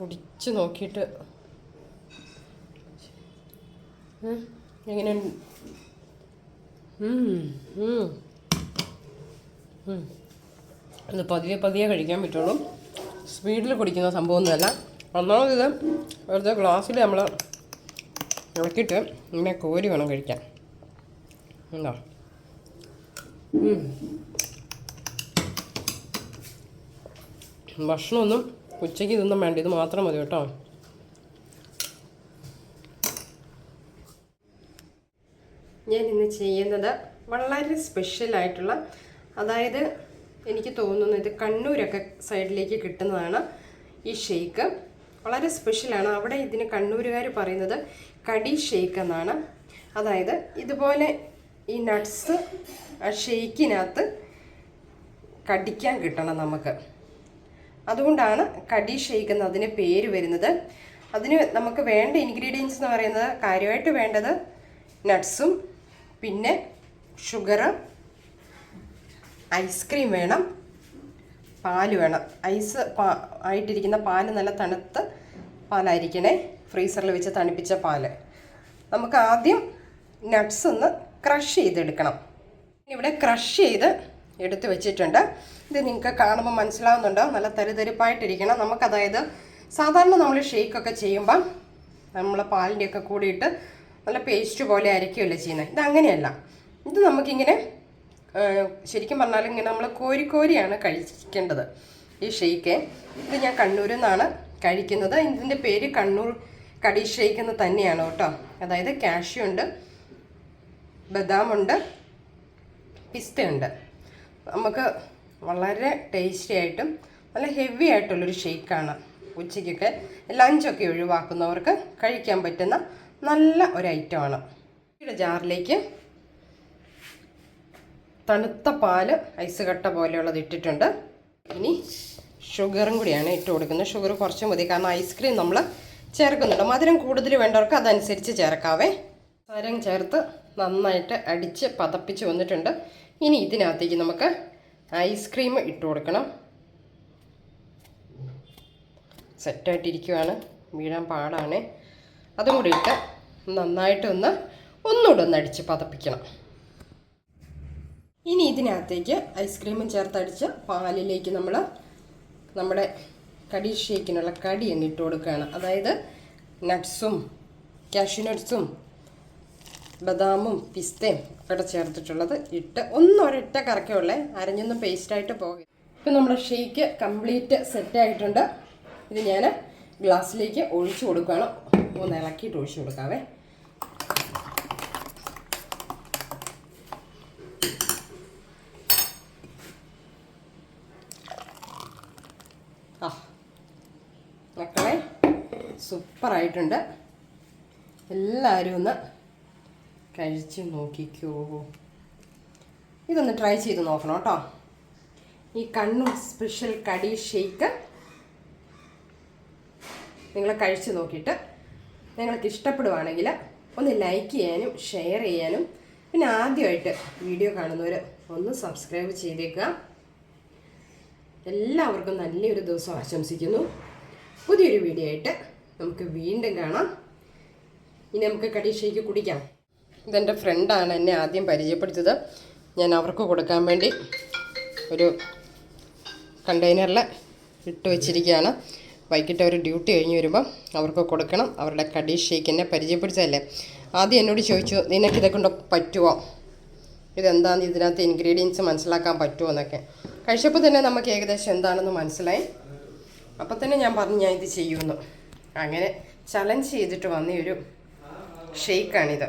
കുടിച്ച് നോക്കിയിട്ട്. എങ്ങനെ ഇത് പതിയെ പതിയെ കഴിക്കാൻ പറ്റുള്ളൂ. സ്പീഡിൽ കുടിക്കുന്ന സംഭവമൊന്നുമല്ല. ഒന്നാമത് ഇത് വെറുതെ ഗ്ലാസ്സിൽ നമ്മൾ ഇളക്കിയിട്ട് ഇങ്ങനെ കോരി വേണം കഴിക്കാൻ. ഉം. ഭക്ഷണമൊന്നും ഉച്ചയ്ക്ക് ഇതൊന്നും വേണ്ട ഇത് മാത്രം മതി കേട്ടോ. ഞാൻ ഇന്ന് ചെയ്യുന്നത് വളരെ സ്പെഷ്യലായിട്ടുള്ള അതായത് എനിക്ക് തോന്നുന്നു ഇത് കണ്ണൂരൊക്കെ സൈഡിലേക്ക് കിട്ടുന്നതാണ് ഈ ഷെയ്ക്ക് വളരെ സ്പെഷ്യലാണ് അവിടെ ഇതിന് കണ്ണൂരുകാർ പറയുന്നത് കടി ഷെയ്ക്ക് എന്നാണ്. അതായത് ഇതുപോലെ ഈ നട്ട്സ് ആ ഷെയ്ക്കിനകത്ത് കടിക്കാൻ കിട്ടണം നമുക്ക്. അതുകൊണ്ടാണ് കടി ഷെയ്ക്ക് എന്നതിന് പേര് വരുന്നത്. അതിന് നമുക്ക് വേണ്ട ഇൻഗ്രീഡിയൻസ് എന്ന് പറയുന്നത് കാര്യമായിട്ട് വേണ്ടത് നട്ട്സും പിന്നെ ഷുഗർ ഐസ്ക്രീം വേണം പാൽ വേണം. ഐസ് പാ ആയിട്ടിരിക്കുന്ന പാൽ നല്ല തണുത്ത പാലായിരിക്കണേ. ഫ്രീസറിൽ വെച്ച് തണുപ്പിച്ച പാൽ നമുക്ക് ആദ്യം നട്ട്സ് ഒന്ന് ക്രഷ് ചെയ്തെടുക്കണം. ഇവിടെ ക്രഷ് ചെയ്ത് എടുത്ത് വെച്ചിട്ടുണ്ട്. ഇത് നിങ്ങൾക്ക് കാണുമ്പോൾ മനസ്സിലാവുന്നുണ്ടോ? നല്ല തരിതരിപ്പായിട്ടിരിക്കണം. നമുക്കതായത് സാധാരണ നമ്മൾ ഷേക്കൊക്കെ ചെയ്യുമ്പം നമ്മൾ പാലിന്റെയൊക്കെ കൂടിയിട്ട് നല്ല പേസ്റ്റ് പോലെ അരയ്ക്കുകയല്ലേ ചെയ്യുന്നത്. ഇത് അങ്ങനെയല്ല. ഇത് നമുക്കിങ്ങനെ ശരിക്കും പറഞ്ഞാൽ ഇങ്ങനെ നമ്മൾ കോരി കോരിയാണ് കഴിക്കേണ്ടത് ഈ ഷെയ്ക്ക് ഇത് ഞാൻ കണ്ണൂരിൽ നിന്നാണ് കഴിക്കുന്നത്. ഇതിന്റെ പേര് കണ്ണൂർ കടി ഷെയ്ക്ക് എന്ന് തന്നെയാണ് കേട്ടോ. അതായത് കാഷ്യൂ ഉണ്ട് ബദാമുണ്ട് പിസ്തയുണ്ട്. നമുക്ക് വളരെ ടേസ്റ്റി ആയിട്ടും നല്ല ഹെവി ആയിട്ടുള്ളൊരു ഷേക്കാണ് ഉച്ചയ്ക്കൊക്കെ ലഞ്ചൊക്കെ ഒഴിവാക്കുന്നവർക്ക് കഴിക്കാൻ പറ്റുന്ന നല്ല ഒരു ഐറ്റമാണ് ഒരു ജാറിലേക്ക് തണുത്ത പാൽ ഐസ് കട്ട പോലെയുള്ളത് ഇട്ടിട്ടുണ്ട്. ഇനി ഷുഗറും കൂടിയാണ് ഇട്ട് കൊടുക്കുന്നത്. ഷുഗർ കുറച്ച് മതി. കാരണം ഐസ്ക്രീം നമ്മൾ ചേർക്കുന്നുണ്ട്. മധുരം കൂടുതൽ വേണ്ടവർക്ക് അതനുസരിച്ച് ചേർക്കാവേ. സാരം ചേർത്ത് നന്നായിട്ട് അടിച്ച് പതപ്പിച്ച് വന്നിട്ടുണ്ട്. ഇനി ഇതിനകത്തേക്ക് നമുക്ക് ഐസ്ക്രീം ഇട്ട് കൊടുക്കണം. സെറ്റായിട്ടിരിക്കുവാണ് വീഴാൻ പാടാണ്. അതും കൂടി ഇട്ട് നന്നായിട്ടൊന്ന് ഒന്നുകൂടെ ഒന്ന് അടിച്ച് പതപ്പിക്കണം. ഇനി ഇതിനകത്തേക്ക് ഐസ്ക്രീമും ചേർത്തടിച്ച് പാലിലേക്ക് നമ്മൾ നമ്മുടെ കടി ഷേക്കിനുള്ള കടി ഇട്ട് കൊടുക്കുകയാണ്. അതായത് നട്ട്സും കാഷ്യൂ നട്ട്സും ബദാമും പിസ്തയും ഒക്കെ ചേർത്തിട്ടുള്ളത്. ഇട്ട് ഒന്ന് ഒരൊറ്റ കറക്കുള്ളേ അരഞ്ഞൊന്നും പേസ്റ്റായിട്ട് പോകും ഇപ്പം നമ്മുടെ ഷേക്ക് കംപ്ലീറ്റ് സെറ്റ് ആയിട്ടുണ്ട്. ഇത് ഞാൻ ഗ്ലാസ്സിലേക്ക് ഒഴിച്ചു കൊടുക്കുകയാണ്. ഒന്ന് ഇളക്കിയിട്ട് ഒഴിച്ചു കൊടുക്കാവേ. ആ മക്കളെ സൂപ്പറായിട്ടുണ്ട് എല്ലാവരും ഒന്ന് കഴിച്ച് നോക്കിക്കോ ഇതൊന്ന് ട്രൈ ചെയ്ത് നോക്കണം കേട്ടോ. ഈ കണ്ണൂർ സ്പെഷ്യൽ കടി ഷേക്ക് നിങ്ങൾ കഴിച്ചു നോക്കിയിട്ട് നിങ്ങൾക്ക് ഇഷ്ടപ്പെടുവാണെങ്കിൽ ഒന്ന് ലൈക്ക് ചെയ്യാനും ഷെയർ ചെയ്യാനും. പിന്നെ ആദ്യമായിട്ട് വീഡിയോ കാണുന്നവർ ഒന്ന് സബ്സ്ക്രൈബ് ചെയ്തേക്കുക. എല്ലാവർക്കും നല്ലൊരു ദിവസം ആശംസിക്കുന്നു. പുതിയൊരു വീഡിയോ ആയിട്ട് നമുക്ക് വീണ്ടും കാണാം. ഇനി നമുക്ക് കടീഷയ്ക്ക് കുടിക്കാം. ഇതെന്റെ ഫ്രണ്ടാണ് എന്നെ ആദ്യം പരിചയപ്പെടുത്തിയത്. ഞാൻ അവർക്ക് കൊടുക്കാൻ വേണ്ടി ഒരു കണ്ടെയ്നറിൽ ഇട്ട് വെച്ചിരിക്കുകയാണ്. വൈകിട്ട് അവർ ഡ്യൂട്ടി കഴിഞ്ഞ് വരുമ്പം അവർക്ക് കൊടുക്കണം. അവരുടെ കടി ഷേക്ക് എന്നെ പരിചയപ്പെടുത്തതല്ലേ ആദ്യം എന്നോട് ചോദിച്ചു നിനക്ക് ഇതൊക്കെ കൊണ്ട് പറ്റുമോ ഇതെന്താന്ന്? ഇതിനകത്ത് ഇൻഗ്രീഡിയൻസ് മനസ്സിലാക്കാൻ പറ്റുമോ എന്നൊക്കെ. കഴിച്ചപ്പോൾ തന്നെ നമുക്ക് ഏകദേശം എന്താണെന്ന് മനസ്സിലായി. അപ്പോൾ തന്നെ ഞാൻ പറഞ്ഞു ഞാൻ ഇത് ചെയ്യുമെന്ന് അങ്ങനെ ചലഞ്ച് ചെയ്തിട്ട് വന്ന ഒരു ഷെയ്ക്കാണിത്